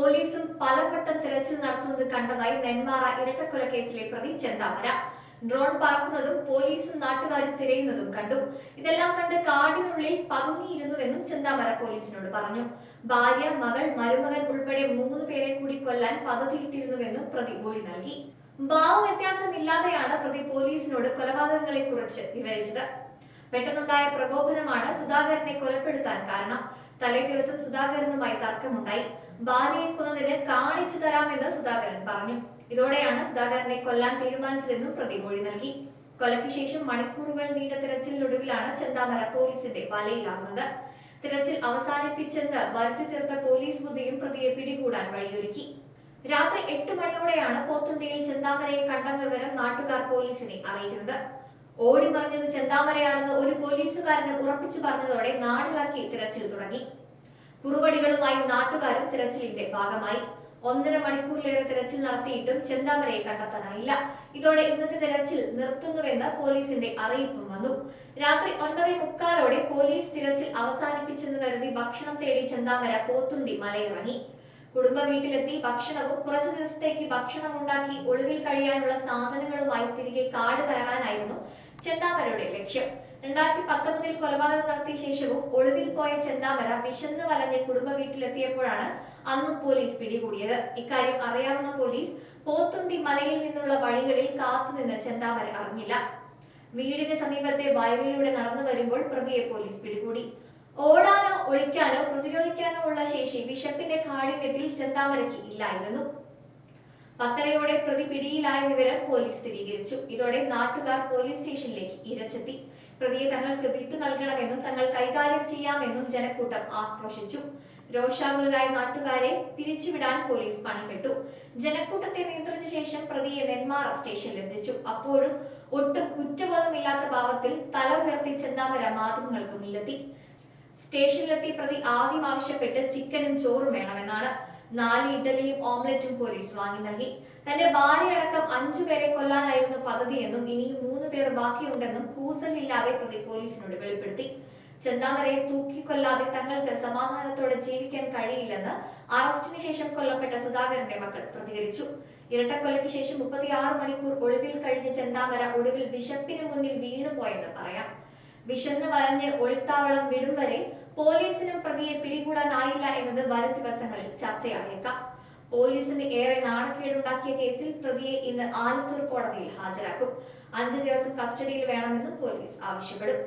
പോലീസും പലവട്ടം തിരച്ചിൽ നടത്തുന്നത് കണ്ടതായി നെന്മാറ ഇരട്ടക്കൊല കേസിലെ പ്രതി ചെന്താമര. ഡ്രോൺ പറക്കുന്നതും പോലീസും നാട്ടുകാരും തിരയുന്നതും കണ്ടു. ഇതെല്ലാം കണ്ട് കാടിനുള്ളിൽ പതുങ്ങിയിരുന്നുവെന്നും ചെന്താമര പോലീസിനോട് പറഞ്ഞു. ഭാര്യ മകൾ മരുമകൻ ഉൾപ്പെടെ മൂന്ന് പേരെ കൂടി കൊല്ലാൻ പദ്ധതിയിട്ടിരുന്നുവെന്നും പ്രതി മൊഴി നൽകി. ഭാവവ്യത്യാസമില്ലാതെയാണ് പ്രതി പോലീസിനോട് കൊലപാതകങ്ങളെ കുറിച്ച് വിവരിച്ചത്. പെട്ടെന്നുണ്ടായ പ്രകോപനമാണ് സുധാകരനെ കൊലപ്പെടുത്താൻ കാരണം. തലേ ദിവസം സുധാകരനുമായി തർക്കമുണ്ടായി. ഭാര്യയെ കൊന്നതിന് കാണിച്ചു തരാമെന്ന് സുധാകരൻ പറഞ്ഞു. ഇതോടെയാണ് സുധാകരനെ കൊല്ലാൻ തീരുമാനിച്ചതെന്നും പ്രതി മൊഴി നൽകി. കൊലയ്ക്ക് ശേഷം മണിക്കൂറുകൾ നീണ്ട തിരച്ചിലിനൊടുവിലാണ് ചെന്താമര പോലീസിന്റെ വലയിലാകുന്നത്. തിരച്ചിൽ അവസാനിപ്പിച്ചെന്ന് വരുത്തി തീർത്ത പോലീസ് ബുദ്ധിയും പ്രതിയെ പിടികൂടാൻ വഴിയൊരുക്കി. രാത്രി എട്ട് മണിയോടെയാണ് പോത്തുണ്ടിയിൽ ചെന്താമരയെ കണ്ടെന്ന വിവരം നാട്ടുകാർ പോലീസിനെ അറിയിക്കുന്നത്. ഓടി മറിഞ്ഞത് ചെന്താമരയാണെന്ന് ഒരു പോലീസുകാരന് ഉറപ്പിച്ചു പറഞ്ഞതോടെ നാടിളക്കി തിരച്ചിൽ തുടങ്ങി. കുറുവടികളുമായി നാട്ടുകാരും തിരച്ചിലിന്റെ ഭാഗമായി. ഒന്നര മണിക്കൂറിലേറെ തിരച്ചിൽ നടത്തിയിട്ടും ചെന്താമരയെ കണ്ടെത്താനായില്ല. ഇതോടെ ഇന്നത്തെ തിരച്ചിൽ നിർത്തുന്നുവെന്ന് പോലീസിന്റെ അറിയിപ്പും വന്നു. രാത്രി ഒൻപതേ മുക്കാലോടെ പോലീസ് തിരച്ചിൽ അവസാനിപ്പിച്ചെന്ന് കരുതി ഭക്ഷണം തേടി ചെന്താമര പോത്തുണ്ടി മലയിറങ്ങി. കുടുംബ വീട്ടിലെത്തി ഭക്ഷണവും കുറച്ചു ദിവസത്തേക്ക് ഭക്ഷണം ഉണ്ടാക്കി ഒളിവിൽ കഴിയാനുള്ള സാധനങ്ങളുമായി തിരികെ കാട് കയറാനായിരുന്നു ചെന്താമരയുടെ ലക്ഷ്യം. രണ്ടായിരത്തി പത്തൊമ്പതിൽ കൊലപാതകം നടത്തിയ ശേഷവും ഒളിവിൽ പോയ ചെന്താമര വിശന്ന് വലഞ്ഞ് കുടുംബ വീട്ടിലെത്തിയപ്പോഴാണ് അന്നും പോലീസ് പിടികൂടിയത്. ഇക്കാര്യം അറിയാവുന്ന പോലീസ് പോത്തുണ്ടി മലയിൽ നിന്നുള്ള വഴികളിൽ കാത്തുനിന്ന് ചെന്താമര അറിഞ്ഞില്ല. വീടിന് സമീപത്തെ വയലിലൂടെ നടന്നു വരുമ്പോൾ പ്രതിയെ പോലീസ് പിടികൂടി. ഓടാനോ ഒളിക്കാനോ പ്രതിരോധിക്കാനോ ഉള്ള ശേഷി ബിഷപ്പിന്റെ കാഠിന്യത്തിൽ ചെന്താമരയ്ക്ക് ഇല്ലായിരുന്നു. പത്തരയോടെ പ്രതി പിടിയിലായ വിവരം പോലീസ് സ്ഥിരീകരിച്ചു. ഇതോടെ നാട്ടുകാർ പോലീസ് സ്റ്റേഷനിലേക്ക് ഇരച്ചെത്തി. പ്രതിയെ തങ്ങൾക്ക് വിട്ടു നൽകണമെന്നും തങ്ങൾ കൈകാര്യം ചെയ്യാമെന്നും ജനക്കൂട്ടം ആക്രോശിച്ചു. രോഷാകുലരായ നാട്ടുകാരെ പിരിച്ചുവിടാൻ പോലീസ് പണിപ്പെട്ടു. ജനക്കൂട്ടത്തെ നിയന്ത്രിച്ച ശേഷം പ്രതിയെ നെന്മാറ സ്റ്റേഷനിലെത്തിച്ചു അപ്പോഴും ഒട്ടും കുറ്റബോധമില്ലാത്ത ഭാവത്തിൽ തല ഉയർത്തി ചെന്താമര മാധ്യമങ്ങൾക്ക് മുന്നിലെത്തി സ്റ്റേഷനിലെത്തി പ്രതി ആദ്യം ആവശ്യപ്പെട്ട് ചിക്കനും ചോറും വേണമെന്നാണ്. നാല് ഇഡലിയും ഓംലറ്റും പോലീസ് വാങ്ങി നൽകി. തന്റെ ഭാര്യയടക്കം അഞ്ചു പേരെ കൊല്ലാനായിരുന്നു പദ്ധതിയെന്നും ഇനിയും മൂന്ന് പേർ ബാക്കിയുണ്ടെന്നും കൂസലില്ലാതെ പ്രതി പോലീസിനോട് വെളിപ്പെടുത്തി. ചെന്താമരയെ തൂക്കിക്കൊല്ലാതെ തങ്ങൾക്ക് സമാധാനത്തോടെ ജീവിക്കാൻ കഴിയില്ലെന്ന് അറസ്റ്റിന് ശേഷം കൊല്ലപ്പെട്ട സുധാകരന്റെ മക്കൾ പ്രതികരിച്ചു. ഇരട്ടക്കൊലയ്ക്ക് ശേഷം മുപ്പത്തിയാറ് മണിക്കൂർ ഒളിവിൽ കഴിഞ്ഞ ചെന്താമര ഒടുവിൽ വിശപ്പിന് മുന്നിൽ വീണുപോയെന്ന് പറയാം. വിശന്ന് വലഞ്ഞ് ഒളിത്താവളം വിടും വരെ പോലീസിനും പ്രതിയെ പിടികൂടാനായില്ല എന്നത് വരും ദിവസങ്ങളിൽ ചർച്ചയായേക്കാം. പോലീസിന് ഏറെ നാണക്കേടുണ്ടാക്കിയ കേസിൽ പ്രതിയെ ഇന്ന് ആലത്തൂർ കോടതിയിൽ ഹാജരാക്കും. അഞ്ചു ദിവസം കസ്റ്റഡിയിൽ വേണമെന്നും പോലീസ് ആവശ്യപ്പെടും.